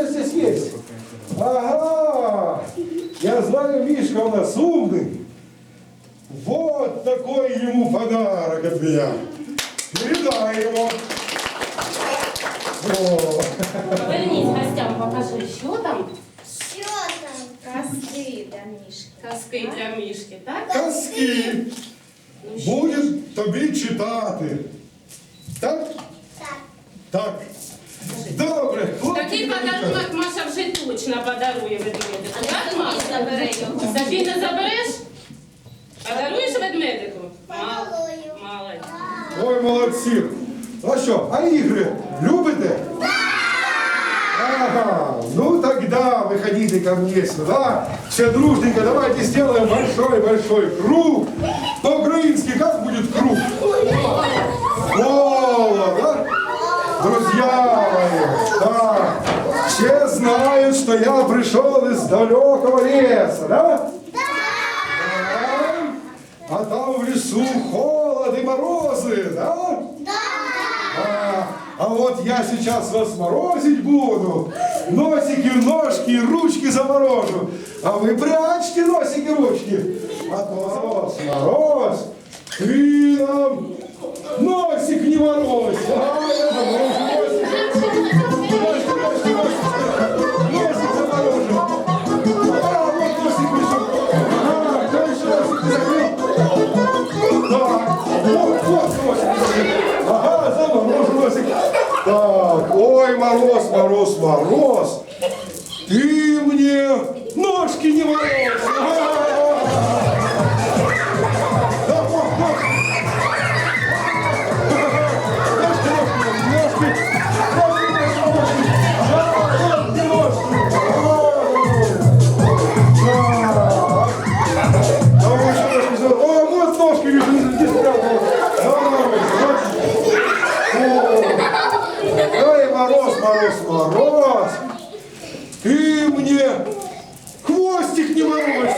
я здесь есть? Ага! Я знаю, Мишка у нас умный. Вот такой ему подарок от меня. Передай его. О, Повернись гостям, покажи, що там. Що там? Казки для мішки. Казки для мішки, так? казки Ну, що? будет тобі читати. Так? Так. Так. Добре. хлопці, Такий подарунок Маша вже точно подарує ведмедику. Так, Маша? забере його. Собі не забереш? Подаруєш ведмедику? Мал- Подарую. Молодець. Ой, молодці. А що, а ігри любите? Ага, ну тогда выходите ко мне сюда. Все дружненько давайте сделаем большой-большой круг. Знают, что я пришел из далекого леса, да? Да. А там в лесу холод и морозы, да? А, а вот я сейчас вас морозить буду. Носики, ножки, ручки заморожу. А вы прячьте носики, ручки. А то мороз, мороз. Ты нам носик не морозь. А, я заморожу Ага, заморожу носик. Так, ой, мороз, мороз, мороз. Ты мне ножки не мороз. Ой, мороз, мороз, мороз. Ты мне хвостик не мороз.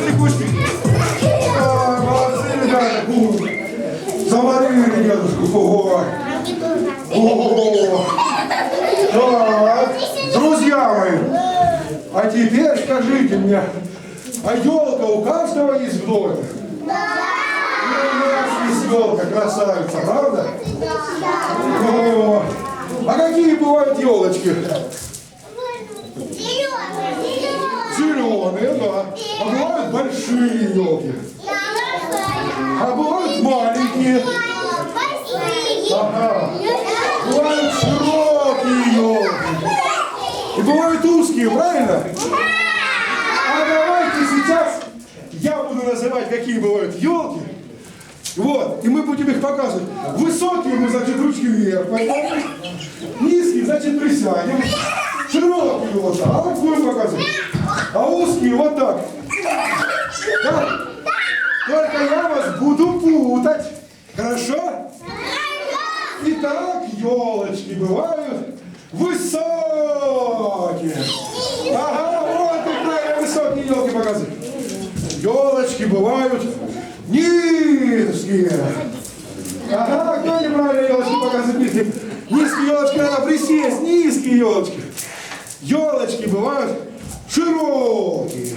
Хвостик, а. А. А, ребята. Фу. Заморили дедушку. Ого. Ого. Мои, а теперь скажите мне, а елка у каждого есть в доме? Ну, у нас есть елка, красавица, правда? О, а какие бывают елочки? Зеленые, да. А бывают большие елки. А бывают маленькие. Ага. Бывают широкие елки. И бывают узкие, правильно? А давайте сейчас я буду называть, какие бывают елки. Вот, и мы будем их показывать. Высокие мы, значит, ручки вверх поднимем. Низкие, значит, присядем. Широкие вот так. А вот будем показывать. А узкие вот так. Да? Только я вас буду путать. Хорошо? Итак, елочки бывают высокие. Ага, вот и правильно высокие елки показывают. Елочки бывают низкие. Ага, кто неправильно елочки показывает низкие? Низкие елочки надо присесть, низкие елочки. Елочки бывают широкие.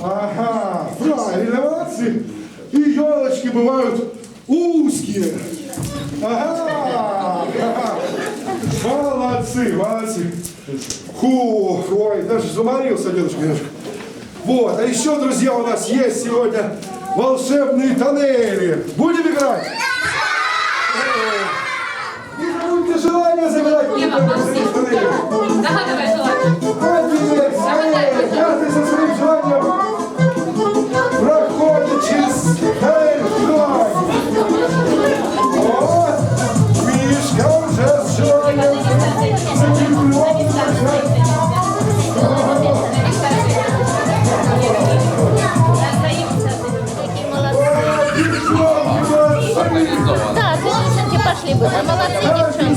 Ага, правильно, молодцы. И елочки бывают узкие. Ага, ага. Молодцы, молодцы. Фу, ой, даже заморился дедушка немножко. Вот, а еще, друзья, у нас есть сегодня волшебные тоннели. Будем играть? Не забудьте желание загадать.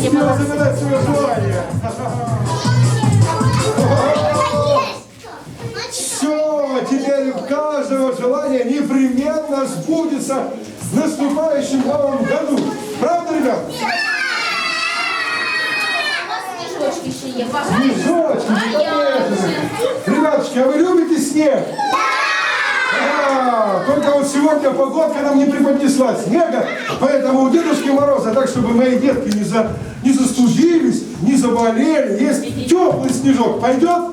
Успел молодцы. загадать свое желание. Все, теперь у каждого желание непременно сбудется в наступающем новом году. Правда, ребят? Снежочки, конечно. Ребятушки, а вы любите снег? Да, только вот сегодня погодка нам не преподнесла снега, поэтому у Дедушки Мороза, так чтобы мои детки не, за, не застудились, не заболели, есть теплый снежок. Пойдет? Да!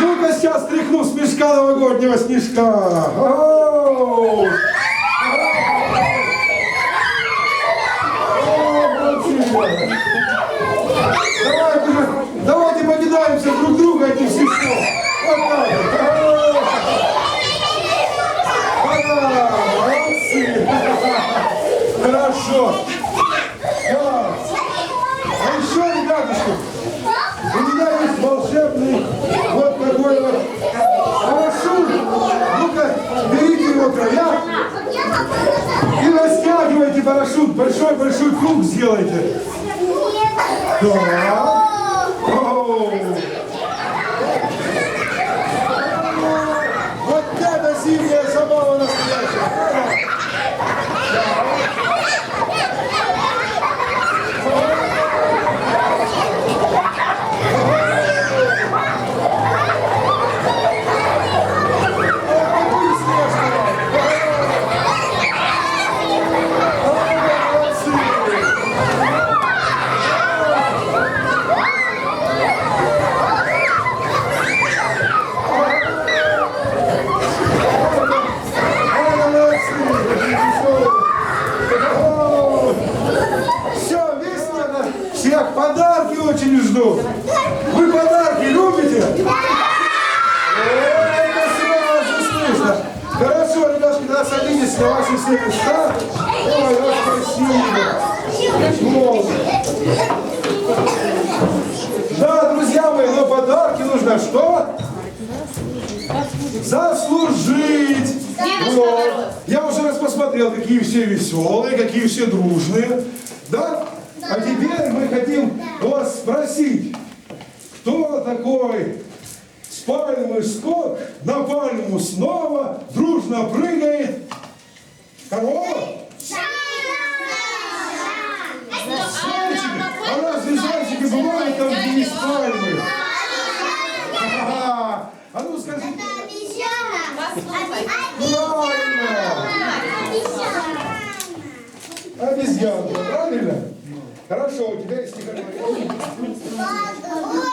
Ну-ка сейчас стряхну с мешка новогоднего снежка. Оу! О, молодцы! Давайте, же, давайте покидаемся друг друга этих снежков. Вот так вот. Ага, молодцы. Да. А еще, ребятушки, у меня есть волшебный вот такой вот парашют. Ну-ка, берите его края и растягивайте парашют. Большой-большой круг сделайте. Так. Да, друзья мои, но подарки нужно что? Заслужить. Вот. Я уже раз посмотрел, какие все веселые, какие все дружные. Да? А теперь мы хотим вас спросить, кто такой с пальмы скок, на пальму снова дружно прыгает. Корова? Есть пальмы? А ну скажите. Правильно. Обезьянка, правильно? Хорошо, у тебя есть стихотворение. Ой,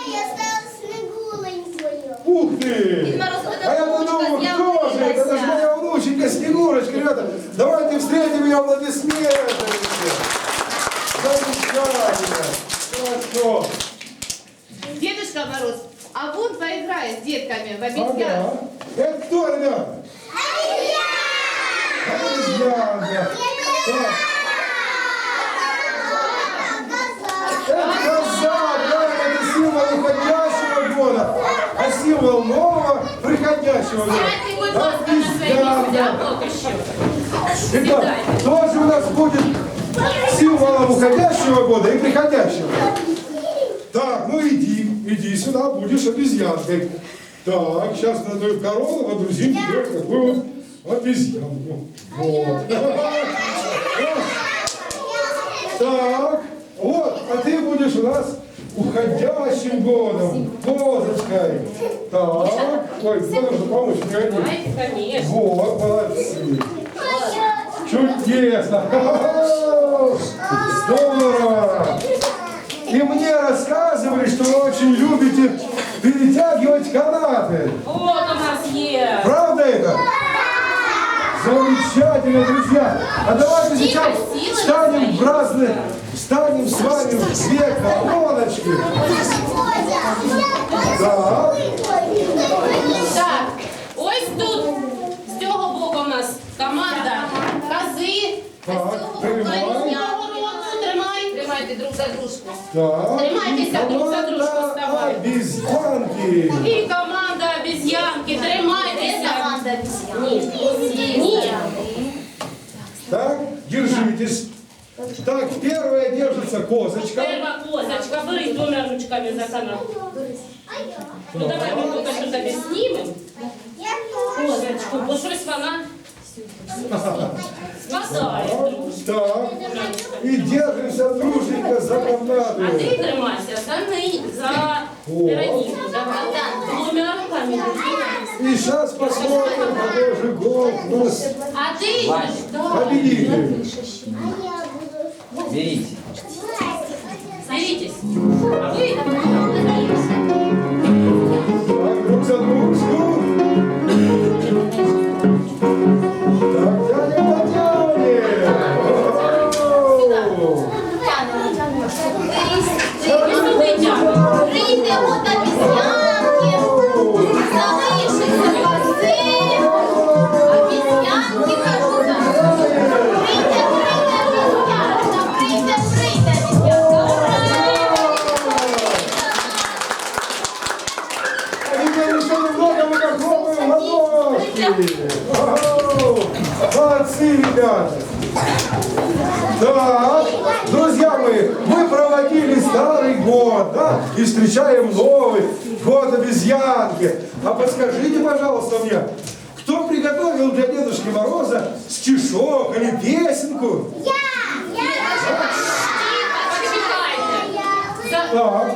я стала снегуленькою. Ух ты! А я подумал, кто же? Это же моя внученька Снегурочка, ребята. Давайте встретим ее аплодисментами. Замечательно. Хорошо. Дедушка Мороз, а вон поиграй с детками в обезьян. Ага. Это кто, ребята? Обезьянка. Так. Это коза, правильно, это символ уходящего года, а символ нового приходящего года. Сядьте, будь ласка, на свои Обезьянка. места, поки що. Итак, тоже у нас будет символом уходящего года и приходящего. Так, ну иди, иди сюда, будешь обезьянкой. Так, сейчас на твою корону водрузим тебе такую вот обезьянку. Вот. Так, вот, а ты будешь у нас уходящим годом, козочкой. Так, ой, мне нужно помочь, конечно. Вот, молодцы. Чудесно! Здорово! И мне рассказывали, что вы очень любите перетягивать канаты. Вот у нас є. Правда это? Замечательно, друзья! А давайте сейчас встанем в разные, встанем с вами в две колоночки. Так. Так, ось тут, з цього боку у нас команда кози. Так, тримай. Тримай Тримайте друг за дружку. Так. Тримайтеся И друг за дружку, команда вставай. Обезьянки. І команда обезьянки, тримайтеся. Команда обезьян. Ні, ні. Так, держитесь. Так, первая держится козочка. Перша козочка, бери двома ручками за канат. Ну давай ми поки що тобі знімемо. ручку, бо щось вона спасає дружку. Так. І держимося дружненько за А команду. ти тримайся за неї, за Вероніку. Давай. Двома руками. И сейчас посмотрим, какой же год у нас А ти йдеш? Давай. победитель. А я буду. Берите. Берітесь. А ви Молодцы, ребята. Так, друзья мои, мы проводили старый год, да, и встречаем новый год обезьянки. А подскажите, пожалуйста, мне, кто приготовил для Дедушки Мороза стишок или песенку? За- Так.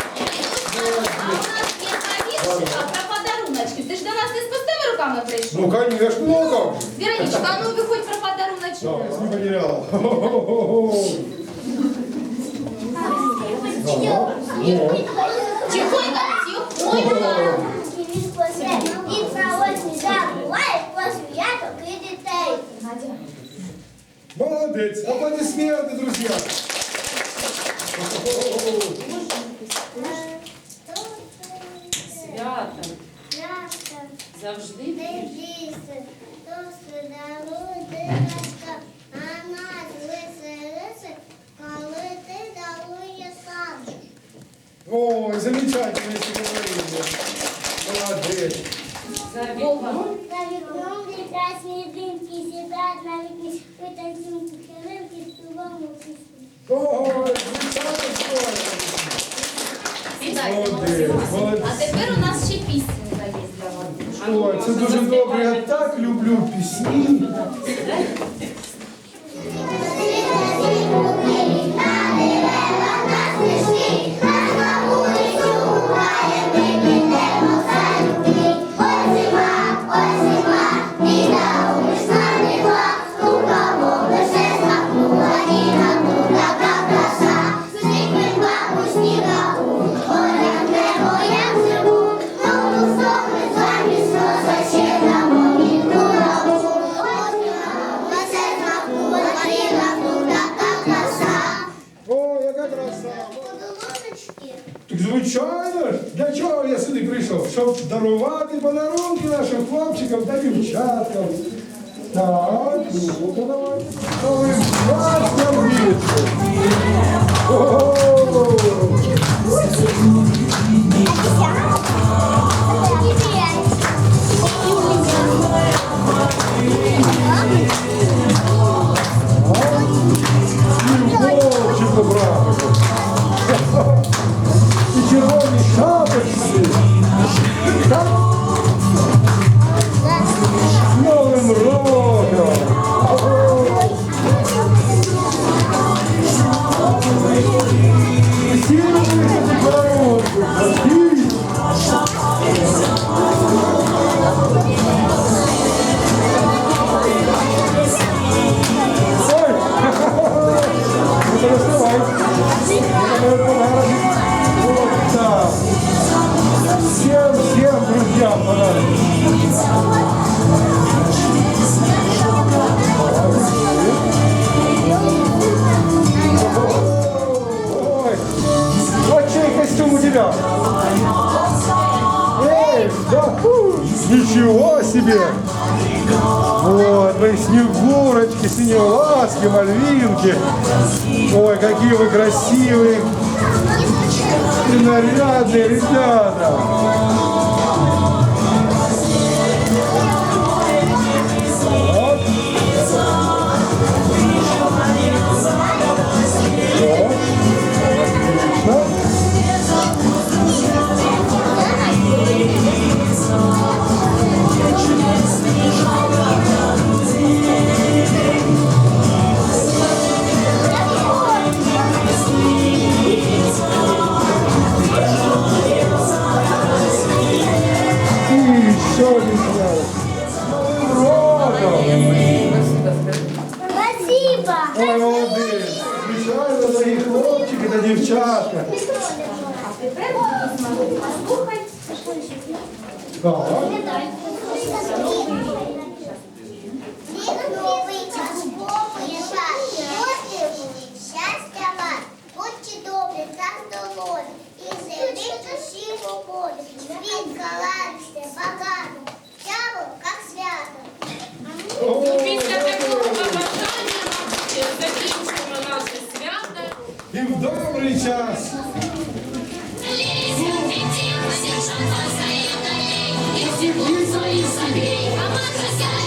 пустими руками прийшов? Ну, конечно, ну а как же. Вероничка, а ну виходь про подаруночки. Да, не потерял. Хо-хо-хо-хо. Тихонько, тихонько. Він посе, він проводить не забуває, посвяток і дітей. Молодец. Аплодисменты, друзья. Свято. Завжди. Ой, замечательное стихотворение. Молодец. За вікном. На вікном прекрасні димки сідають на вікні, ви танцюємо хилинки, співаємо пісні. Ой, звучало здорово. Сідайте, Молодець, Максим. молодець. А тепер у нас ще пісенька є для вас. Ой, це дуже добре. Я так люблю пісні. Подарунки нашим хлопчикам та дівчаткам. Так, ну-ка давайте. Новим щастям вірте. себе. Вот, мои снегурочки, синеласки, мальвинки. Ой, какие вы красивые и нарядные ребята. Послухай. Да. земли свои согрей. А